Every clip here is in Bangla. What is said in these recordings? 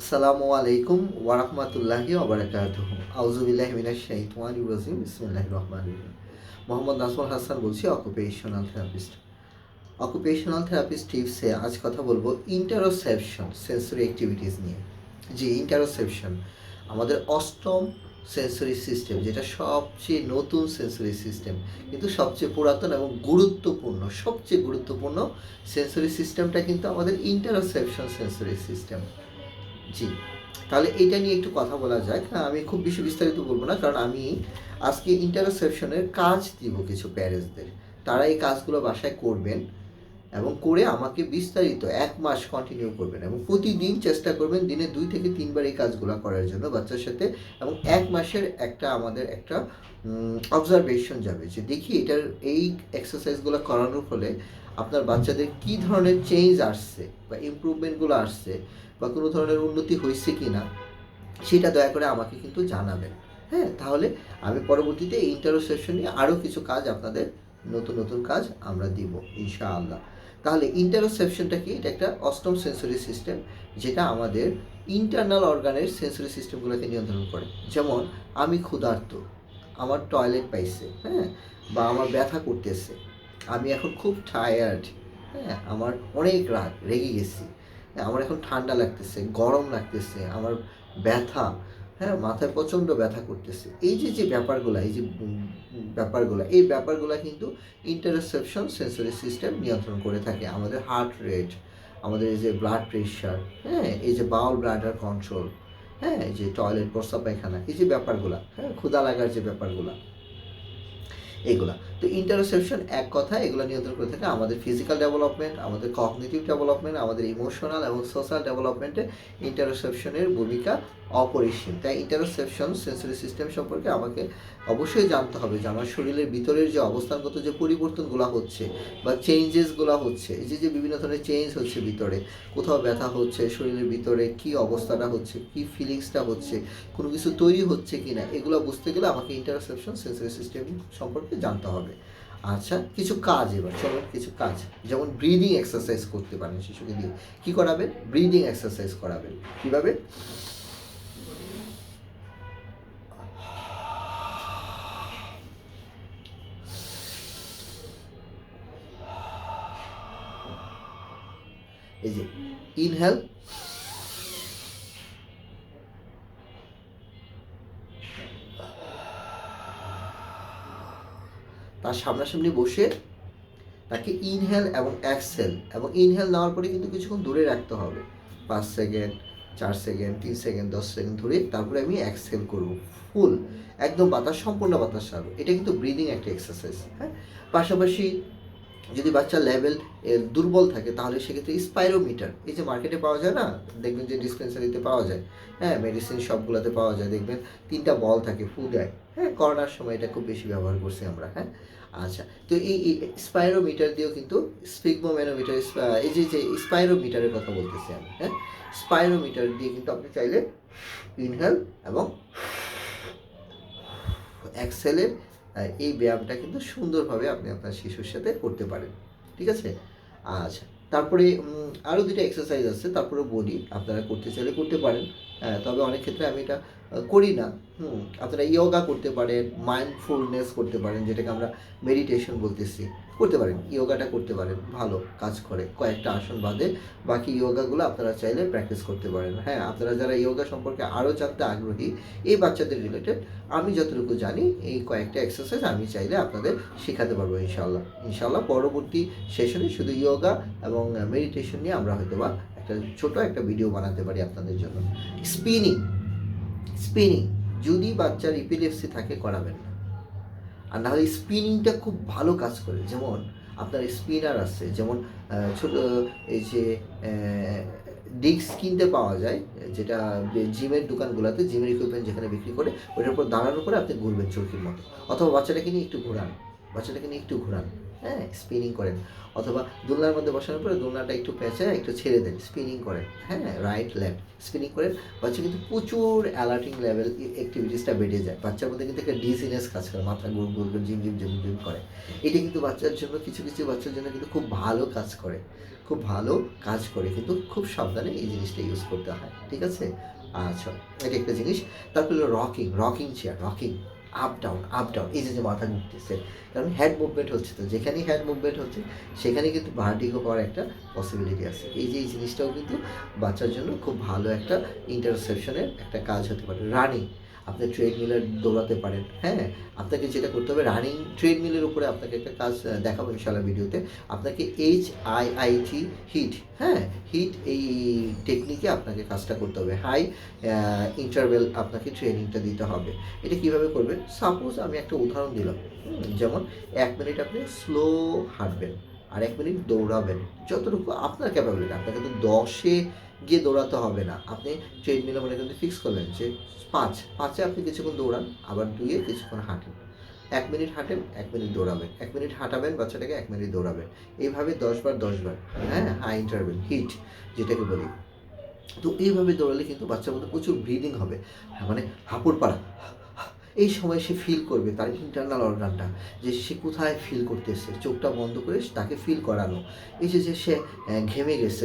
আসসালামু আলাইকুম ওয়ারাহমাতুল্লাহি ওবারাকাতুহ আউজুবিল্লাহি মিনাশ শাইতানির রাজিম। বিসমিল্লাহির রহমানির রহিম। মোহাম্মদ নাসমুল হাসান বলছি অকুপেশনাল থেরাপিস্ট অকুপেশনাল থেরাপিস্ট টিপসে আজ কথা বলব ইন্টারোসেপশন সেন্সরি অ্যাক্টিভিটিস নিয়ে। যে ইন্টারোসেপশন আমাদের অষ্টম সেন্সরি সিস্টেম যেটা সবচেয়ে নতুন সেন্সরি সিস্টেম কিন্তু সবচেয়ে পুরাতন এবং গুরুত্বপূর্ণ, সবচেয়ে গুরুত্বপূর্ণ সেন্সরি সিস্টেমটা কিন্তু আমাদের ইন্টারোসেপশন সেন্সরি সিস্টেম জি। তাহলে এটা নিয়ে একটু কথা বলা যাক। আমি খুব বেশি বিস্তারিত বলব না, কারণ আমি আজকে ইন্টারসেপশনের কাজ দিব কিছু প্যারেন্টসদের তারা এই কাজগুলো বাসায় করবেন এবং করে আমাকে বিস্তারিত এক মাস কন্টিনিউ করবেন এবং প্রতিদিন চেষ্টা করবেন দিনে দুই থেকে তিনবার এই কাজগুলো করার জন্য বাচ্চার সাথে এবং এক মাসের একটা আমাদের একটা অবজারভেশন যাবে যে দেখি এটার এই এক্সারসাইজগুলো করানোর ফলে আপনার বাচ্চাদের কি ধরনের চেঞ্জ আসছে বা ইমপ্রুভমেন্টগুলো আসছে। বা কোনো ধরনের উন্নতি হয়েছে কি না সেটা দয়া করে আমাকে কিন্তু জানাবেন। হ্যাঁ তাহলে আমি পরবর্তীতে এই ইন্টারোসেপশন নিয়ে আরও কিছু কাজ আপনাদের, নতুন নতুন কাজ আমরা দিব, ইনশাআল্লাহ। তাহলে ইন্টারোসেপশনটা কি? এটা একটা অষ্টম সেন্সরি সিস্টেম যেটা আমাদের ইন্টারনাল অর্গানের সেন্সরি সিস্টেমগুলোকে নিয়ন্ত্রণ করে। যেমন, আমি ক্ষুধার্ত, আমার টয়লেট পাইছে হ্যাঁ বা আমার ব্যথা করতেছে, আমি এখন খুব টায়ার্ড হ্যাঁ আমার অনেক রাগ রেগে গেছি আমার এখন ঠান্ডা লাগতেছে, গরম লাগতেছে, আমার ব্যথা হ্যাঁ মাথায় প্রচণ্ড ব্যথা করতেছে। এই যে যে ব্যাপারগুলো, এই যে ব্যাপারগুলো, এই ব্যাপারগুলো কিন্তু ইন্টারসেপশন সেন্সরি সিস্টেম নিয়ন্ত্রণ করে থাকে। আমাদের হার্ট রেট আমাদের এই যে ব্লাড প্রেশার হ্যাঁ এই যে বাউল ব্লাডার কন্ট্রোল হ্যাঁ এই যে টয়লেট প্রস্রাব পায়খানা, এই যে ব্যাপারগুলো হ্যাঁ ক্ষুদা লাগার যে ব্যাপারগুলো এগুলা তো ইন্টারসেপশন এক কথা এগুলো নিয়ন্ত্রণ করে থাকে আমাদের ফিজিক্যাল ডেভেলপমেন্ট আমাদের কগনিটিভ ডেভেলপমেন্ট আমাদের ইমোশনাল এবং সোশ্যাল ডেভেলপমেন্টে ইন্টারসেপশনের ভূমিকা অপরিসীম। তাই ইন্টারসেপশন সেন্সরি সিস্টেম সম্পর্কে আমাকে অবশ্যই জানতে হবে যে আমার শরীরের ভিতরের যে অবস্থানগত যে পরিবর্তনগুলো হচ্ছে বা চেঞ্জেসগুলো হচ্ছে, এই যে যে বিভিন্ন ধরনের চেঞ্জ হচ্ছে ভিতরে, কোথাও ব্যথা হচ্ছে, শরীরের ভিতরে কি অবস্থাটা হচ্ছে, কি ফিলিংসটা হচ্ছে, কোনো কিছু তৈরি হচ্ছে কি না এগুলো বুঝতে গেলে আমাকে ইন্টারসেপশন সেন্সরি সিস্টেম সম্পর্কে জানতে হবে। আচ্ছা কিছু কাজ এবার চলুন কিছু কাজ। যেমন ব্রিদিং এক্সারসাইজ করতে পারেন শিশুকে দিয়ে। কি করাবেন? ব্রিদিং এক্সারসাইজ করাবেন। কীভাবে? এই যে ইনহেল তার সামনাসামনি বসে তাকে ইনহেল এবং এক্সহেল এবং ইনহেল নেওয়ার পরে কিন্তু কিছুক্ষণ দূরে রাখতে হবে। পাঁচ সেকেন্ড চার সেকেন্ড তিন সেকেন্ড দশ সেকেন্ড ধরে তারপরে আমি অ্যাক্সেল করব ফুল একদম বাতাস, সম্পূর্ণ বাতাস ছাড়বো। এটা কিন্তু ব্রিদিং একটা এক্সারসাইজ হ্যাঁ? পাশাপাশি যদি বাচ্চার লেভেল দুর্বল থাকে, তাহলে সেক্ষেত্রে স্পাইরোমিটার এই যে মার্কেটে পাওয়া যায় না? দেখবেন যে ডিসপেন্সারিতে পাওয়া যায়। হ্যাঁ মেডিসিন শপগুলোতে পাওয়া যায়। দেখবেন তিনটা বল থাকে, ফু দেয়। হ্যাঁ করোনার সময় এটা খুব বেশি ব্যবহার করছি আমরা হ্যাঁ? আচ্ছা তো এই স্পাইরোমিটার দিয়েও কিন্তু স্পিগমোম্যানোমিটার এই যে যে স্পাইরোমিটারের কথা বলতেছি আমি হ্যাঁ? স্পাইরোমিটার দিয়ে কিন্তু আপনি চাইলে ইনহেল এবং এক্সেলের এই ব্যায়ামটা কিন্তু সুন্দরভাবে আপনি আপনার শিশুর সাথে করতে পারেন। ঠিক আছে? আচ্ছা তারপরে আরও দুটো এক্সারসাইজ আছে, তারপরে বলি, আপনারা করতে চাইলে করতে পারেন। হ্যাঁ তবে অনেক ক্ষেত্রে আমি এটা করি না হুম, আপনারা ইয়োগা করতে পারেন মাইন্ডফুলনেস করতে পারেন, যেটাকে আমরা মেডিটেশন বলতেছি, করতে পারেন ইয়োগাটা করতে পারেন, ভালো কাজ করে, কয়েকটা আসন বাদে, বাকি ইয়োগাগুলো আপনারা চাইলে প্র্যাকটিস করতে পারেন হ্যাঁ আপনারা যারা ইয়োগা সম্পর্কে আরও জানতে আগ্রহী, এই বাচ্চাদের রিলেটেড আমি যতটুকু জানি, এই কয়েকটা এক্সারসাইজ আমি চাইলে আপনাদের শেখাতে পারব ইনশাল্লাহ ইনশাল্লাহ পরবর্তী সেশনে শুধু ইয়োগা এবং মেডিটেশন নিয়ে আমরা হয়তো বা একটা ছোট একটা ভিডিও বানাতে পারি আপনাদের জন্য স্পিনিং স্পিনিং যদি বাচ্চার ইপিলেপসি থাকে, করাবেন না। আর নাহলে স্পিনিংটা খুব ভালো কাজ করে। যেমন আপনার স্পিনার আছে, যেমন ছোট, এই যে ডিস্ক কিনতে পাওয়া যায়, যেটা জিমের দোকানগুলোতে জিমের ইকুইপমেন্ট যেখানে বিক্রি করে ওইটার উপর দাঁড়ানোর পরে আপনি ঘুরবেন চরকির মতো। অথবা বাচ্চাটাকে নিয়ে একটু ঘোরান। বাচ্চাটাকে নিয়ে একটু ঘোরান। হ্যাঁ স্পিনিং করেন। অথবা দোলনার মধ্যে বসানোর পরে দোলনাটা একটু পেঁচে একটু ছেড়ে দেন স্পিনিং করেন। হ্যাঁ রাইট লেফট স্পিনিং করেন। বাচ্চা কিন্তু প্রচুর অ্যালার্টিং লেভেল অ্যাক্টিভিটিসটা বেড়ে যায়। বাচ্চার মধ্যে কিন্তু একটা ডিজিনেস কাজ করে, মাথা গুড় গুড় করে, ঝিম ঝিম ঝিম ঝিম করে। এটা কিন্তু বাচ্চার জন্য, কিছু কিছু বাচ্চার জন্য কিন্তু খুব ভালো কাজ করে। খুব ভালো কাজ করে, কিন্তু খুব সাবধানে এই জিনিসটা ইউজ করতে হয়। ঠিক আছে? আচ্ছা এটা একটা জিনিস। তারপরে rocking rocking chair rocking up down up down এই যে মাথা ঘুরতেছে। কারণ হ্যান্ড মুভমেন্ট হচ্ছে তো, যেখানেই হ্যান্ড মুভমেন্ট হচ্ছে সেখানে কিন্তু ভার্টিগো পাওয়ার একটা পসিবিলিটি আছে। এই যে, এই জিনিসটাও কিন্তু বাচ্চার জন্য খুব ভালো একটা ইন্টারসেপশনের একটা কাজ হতে পারে রানিং আপনি ট্রেডমিলের দৌড়াতে পারেন হ্যাঁ? আপনাকে যেটা করতে হবে রানিং ট্রেডমিলের উপরে আপনাকে একটা কাজ দেখাবো ইনশাল্লাহ ভিডিওতে। আপনাকে H I I T hit হ্যাঁ? হিট এই টেকনিকে আপনাকে কাজটা করতে হবে। হাই ইন্টারভেল আপনাকে ট্রেনিংটা দিতে হবে। এটা কীভাবে করবেন? সাপোজ আমি একটা উদাহরণ দিলাম যেমন এক মিনিট আপনি স্লো হাঁটবেন। আর এক মিনিট দৌড়াবেন। যতটুকু আপনার ক্যাপাবিলিটি আপনাকে তো দশে গিয়ে দৌড়াতে হবে না। আপনি ট্রেডমিলে মনে কিন্তু ফিক্স করলেন যে পাঁচ পাঁচে আপনি কিছুক্ষণ দৌড়ান আবার দুইয়ে কিছুক্ষণ হাঁটেন। এক মিনিট হাঁটেন এক মিনিট দৌড়াবেন। এক মিনিট হাঁটাবেন বাচ্চাটাকে এক মিনিট দৌড়াবেন। এইভাবে দশবার দশবার হ্যাঁ? হাই ইন্টারভেল হিট যেটাকে বলি। তো এইভাবে দৌড়ালে কিন্তু বাচ্চার মধ্যে প্রচুর ব্রিদিং হবে। হ্যাঁ, মানে হাঁপুর পাড়া এই সময় সে ফিল করবে, তার ইন্টারনাল অর্গানটা যে সে কোথায় ফিল করতেছে, চোখটা বন্ধ করে তাকে ফিল করানো এই যে যে সে ঘেমে গেছে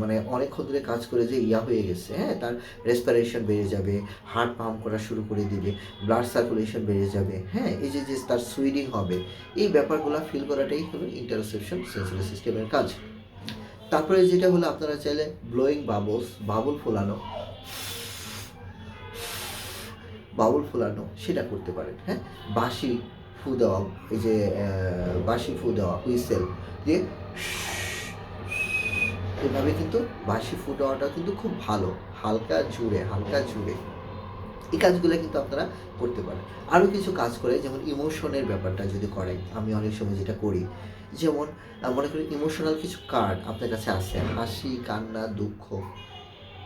মানে অনেকক্ষণ ধরে কাজ করে যে ইয়া হয়ে গেছে হ্যাঁ তার রেসপিরেশন বেড়ে যাবে হার্ট পাম্প করা শুরু করে দিবে ব্লাড সার্কুলেশন বেড়ে যাবে হ্যাঁ এই যে যে তার সুইডিং হবে, এই ব্যাপারগুলো ফিল করাটাই হলো ইন্টারসেপশন সেন্সরি সিস্টেমের কাজ। তারপরে যেটা হলো, আপনারা চাইলে ব্লোয়িং বাবলস বাবল ফোলানো। বাউল ফোলানো, সেটা করতে পারেন হ্যাঁ? বাঁশি ফু দেওয়া, এই যে বাঁশি ফু দেওয়া, হুইসেল দিয়ে এভাবে কিন্তু বাঁশি ফু দেওয়াটা কিন্তু খুব ভালো, হালকা জুড়ে হালকা জুড়ে। এই কাজগুলো কিন্তু আপনারা করতে পারেন। আরও কিছু কাজ করে, যেমন ইমোশনের ব্যাপারটা যদি করাই আমি অনেক সময় যেটা করি, যেমন মনে করি ইমোশনাল কিছু কার্ড আপনার কাছে আছে, হাসি, কান্না, দুঃখ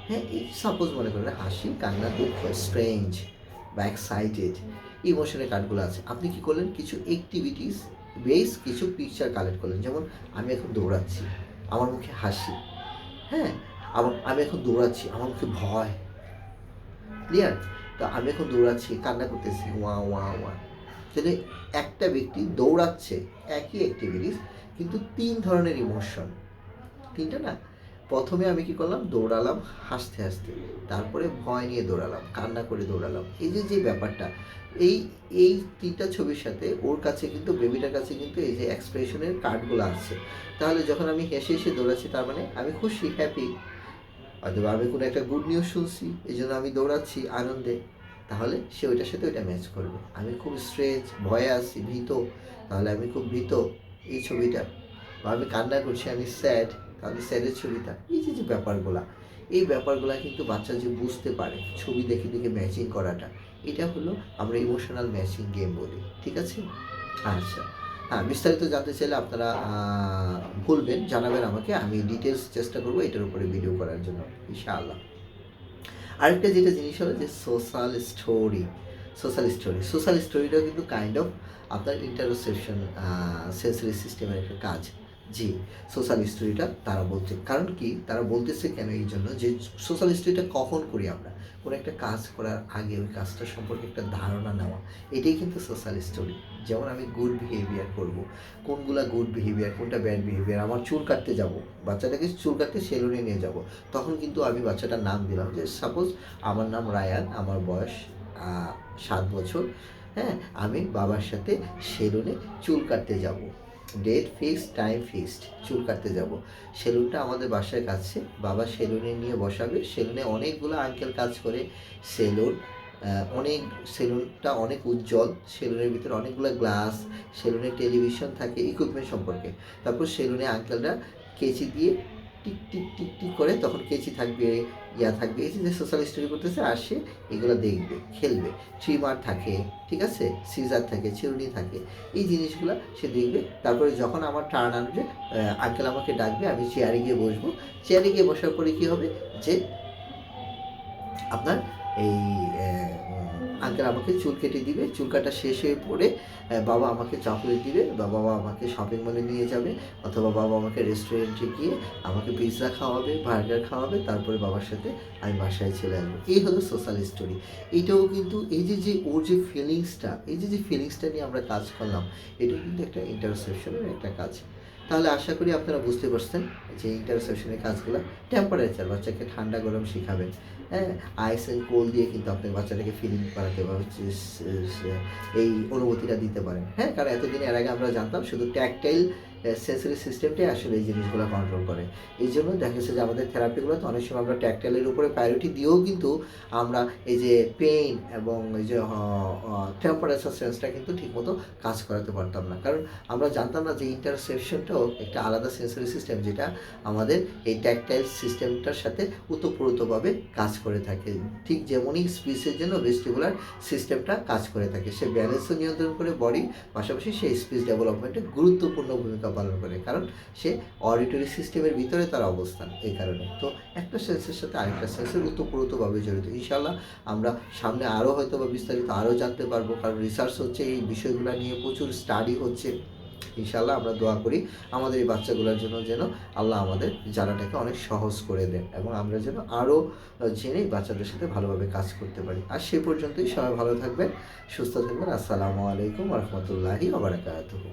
হ্যাঁ? এই সাপোজ মনে করেন হাসি, কান্না, দুঃখ, স্ট্রেঞ্জ বা এক্সাইটেড ইমোশনের কার্ডগুলো আছে। আপনি কি করলেন? কিছু অ্যাক্টিভিটিস বেস কিছু পিকচার কালেক্ট করলেন। যেমন, আমি এখন দৌড়াচ্ছি, আমার মুখে হাসি। হ্যাঁ? আমার আমি এখন দৌড়াচ্ছি, আমার মুখে ভয়। ক্লিয়ার তো আমি এখন দৌড়াচ্ছি, কান্না করতেছি ওয়া ওয়া ওয়া তাহলে একটা ব্যক্তি দৌড়াচ্ছে, একই অ্যাক্টিভিটিস কিন্তু তিন ধরনের ইমোশন তিনটা না? প্রথমে আমি কি করলাম? দৌড়ালাম, হাসতে হাসতে। তারপরে ভয় নিয়ে দৌড়ালাম, কান্না করে দৌড়ালাম। এই যে যে ব্যাপারটা, এই এই তিনটা ছবির সাথে ওর কাছে কিন্তু, বেবিটার কাছে কিন্তু এই যে এক্সপ্রেশনের কার্ডগুলো আছে। তাহলে যখন আমি হেসে হেসে দৌড়াচ্ছি, তার মানে আমি খুশি হ্যাপি অথবা আমি কোনো একটা গুড নিউজ শুনছি, এই জন্য আমি দৌড়াচ্ছি আনন্দে। তাহলে সে ওইটার সাথে ওইটা ম্যাচ করবে। আমি খুব স্ট্রেচ ভয়ে আছি, ভীত। তাহলে আমি খুব ভীত এই ছবিটা। বা আমি কান্না করছি, আমি স্যাড তাহলে স্যাডের ছবিটা। এই যে যে ব্যাপারগুলা, এই ব্যাপারগুলা কিন্তু বাচ্চা যে বুঝতে পারে, ছবি দেখে দেখে ম্যাচিং করাটা, এটা হলো আমরা ইমোশনাল ম্যাচিং গেম বলি, ঠিক আছে? আচ্ছা। হ্যাঁ বিস্তারিত জানতে চাইলে আপনারা বলবেন জানাবেন আমাকে, আমি ডিটেলস চেষ্টা করব এটার উপরে ভিডিও করার জন্য, ইনশাআল্লাহ। আরেকটা যেটা জিনিস হলো যে social story social story social স্টোরিটাও কিন্তু কাইন্ড অফ আপনার ইন্টারসেপশন সেন্সরি সিস্টেমের একটা কাজ। জি সোশ্যাল স্টোরিটা তারা বলছে। কারণ কি? তারা বলতেছে কেন এই জন্য যে সোশ্যাল স্টোরিটা কখন করি আমরা? কোনো একটা কাজ করার আগে ওই কাজটা সম্পর্কে একটা ধারণা নেওয়া। এটাই কিন্তু সোশ্যাল স্টোরি যেমন আমি গুড বিহেভিয়ার করব। কোনগুলা গুড বিহেভিয়ার কোনটা ব্যাড বিহেভিয়ার আমার চুল কাটতে যাব। বাচ্চাটাকে চুল কাটতে সেলুনে নিয়ে যাব। তখন কিন্তু আমি বাচ্চাটার নাম দিলাম যে সাপোজ আমার নাম রায়ান, আমার বয়স সাত বছর। হ্যাঁ আমি বাবার সাথে সেলুনে চুল কাটতে যাব। ডেট ফিক্সড টাইম ফিক্সড চুল কাটতে যাব। সেলুনটা আমাদের বাসার কাছে। বাবা সেলুনে নিয়ে বসাবে। সেলুনে অনেকগুলো আঙ্কেল কাজ করে। সেলুন অনেক, সেলুনটা অনেক উজ্জ্বল। সেলুনের ভিতরে অনেকগুলো গ্লাস সেলুনে টেলিভিশন থাকে ইকুইপমেন্ট সম্পর্কে। তারপর সেলুনে আঙ্কেলরা কেচি দিয়ে টিক টিক টিক টিক করে তখন কেচি থাকবে, ইয়া থাকবে, এই যে সোশ্যাল স্টোরি করতেছে, আর সে এগুলো দেখবে, খেলবে। ট্রিমার থাকে, ঠিক আছে? সিজার থাকে চিরুনি থাকে। এই জিনিসগুলো সে দেখবে। তারপরে যখন আমার টার্ন আনবে আঙ্কেল আমাকে ডাকবে, আমি চেয়ারে গিয়ে বসবো। চেয়ারে গিয়ে বসার পরে কী হবে? যে আপনার এই আঙ্কেল আমাকে চুল কেটে দিবে, চুল কাটা শেষ হয়ে পড়ে বাবা আমাকে চকলেট দিবে বা বাবা আমাকে শপিং মলে নিয়ে যাবে, অথবা বাবা আমাকে রেস্টুরেন্টে গিয়ে আমাকে পিৎজা খাওয়াবে বার্গার খাওয়াবে, তারপরে বাবার সাথে আমি বাসায় চলে আসব। এই হলো সোশ্যাল স্টোরি এইটাও কিন্তু এই যে যে ওর যে ফিলিংসটা এই যে যে ফিলিংসটা নিয়ে আমরা কাজ করলাম, এটাও কিন্তু একটা ইন্টারসেপশনের একটা কাজ। তাহলে আশা করি আপনারা বুঝতে পারছেন যে ইন্টারসেপশনের কাজগুলো টেম্পারেচার বাচ্চাকে ঠান্ডা গরম শেখাবেন। হ্যাঁ আইস অ্যান্ড কোল দিয়ে কিন্তু আপনার বাচ্চাটাকে ফিলিং করাতে বা এই অনুভূতিটা দিতে পারেন। হ্যাঁ কারণ এতদিন এর আগে আমরা জানতাম শুধু ট্যাকটাইল সেন্সরি সিস্টেমটাই আসলে এই জিনিসগুলো কন্ট্রোল করে। এই জন্য দেখা যাচ্ছে যে আমাদের থেরাপিগুলোতে অনেক সময় আমরা ট্যাকটাইলের উপরে প্রায়োরিটি দিয়েও কিন্তু আমরা এই যে পেইন এবং এই যে টেম্পারেচার সেন্সটা কিন্তু ঠিকমতো কাজ করাতে পারতাম না। কারণ আমরা জানতাম না যে ইন্টারসেপশনটাও একটা আলাদা সেন্সরি সিস্টেম যেটা আমাদের এই ট্যাকটাইল সিস্টেমটার সাথে উতপ্রোতভাবে কাজ করে থাকে। ঠিক যেমনই স্পিচের জন্য ভেস্টিবুলার সিস্টেমটা কাজ করে থাকে। সে ব্যালেন্সও নিয়ন্ত্রণ করে বডি পাশাপাশি সেই স্পিচ ডেভেলপমেন্টে গুরুত্বপূর্ণ ভূমিকা পালন করে কারণ সে অডিটরি সিস্টেমের ভিতরে তার অবস্থান এই কারণে। তো একটা সেন্সের সাথে আরেকটা সেন্সের উতপ্রোতভাবে জড়িত। ইনশাল্লাহ আমরা সামনে আরও হয়তো বা বিস্তারিত আরও জানতে পারব। কারণ রিসার্চ হচ্ছে এই বিষয়গুলো নিয়ে প্রচুর স্টাডি হচ্ছে। ইনশাল্লাহ আমরা দোয়া করি আমাদের এই বাচ্চাগুলোর জন্য যেন আল্লাহ আমাদের জানাটাকে অনেক সহজ করে দেন এবং আমরা যেন আরও জেনে এই বাচ্চাদের সাথে ভালোভাবে কাজ করতে পারি। আর সে পর্যন্তই সবাই ভালো থাকবেন সুস্থ থাকবেন। আসসালামু আলাইকুম রহমতুল্লাহি আবরাকাতুহু